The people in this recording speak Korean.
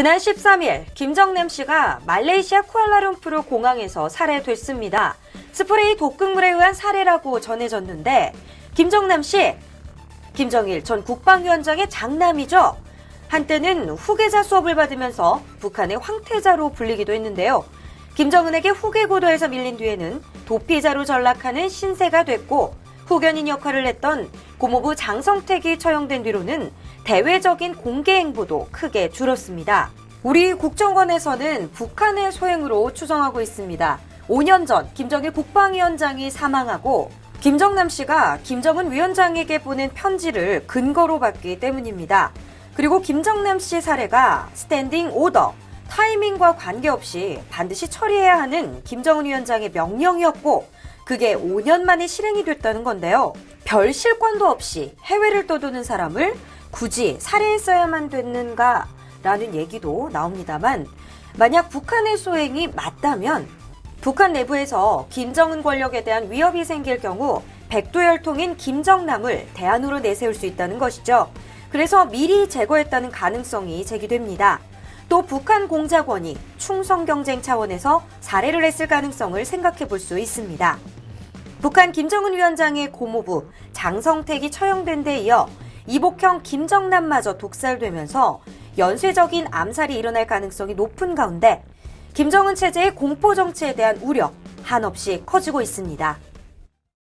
지난 13일 김정남 씨가 말레이시아 쿠알라룸푸르 공항에서 살해됐습니다. 스프레이 독극물에 의한 살해라고 전해졌는데 김정남 씨, 김정일 전 국방위원장의 장남이죠. 한때는 후계자 수업을 받으면서 북한의 황태자로 불리기도 했는데요. 김정은에게 후계 고도에서 밀린 뒤에는 도피자로 전락하는 신세가 됐고 후견인 역할을 했던 고모부 장성택이 처형된 뒤로는 대외적인 공개 행보도 크게 줄었습니다. 우리 국정원에서는 북한의 소행으로 추정하고 있습니다. 5년 전 김정일 국방위원장이 사망하고 김정남 씨가 김정은 위원장에게 보낸 편지를 근거로 봤기 때문입니다. 그리고 김정남 씨 사례가 스탠딩 오더, 타이밍과 관계없이 반드시 처리해야 하는 김정은 위원장의 명령이었고 그게 5년 만에 실행이 됐다는 건데요. 별 실권도 없이 해외를 떠도는 사람을 굳이 살해했어야만 됐는가 라는 얘기도 나옵니다만 만약 북한의 소행이 맞다면 북한 내부에서 김정은 권력에 대한 위협이 생길 경우 백두혈통인 김정남을 대안으로 내세울 수 있다는 것이죠. 그래서 미리 제거했다는 가능성이 제기됩니다. 또 북한 공작원이 충성 경쟁 차원에서 살해를 했을 가능성을 생각해 볼 수 있습니다. 북한 김정은 위원장의 고모부 장성택이 처형된 데 이어 이복형 김정남마저 독살되면서 연쇄적인 암살이 일어날 가능성이 높은 가운데 김정은 체제의 공포 정치에 대한 우려 한없이 커지고 있습니다.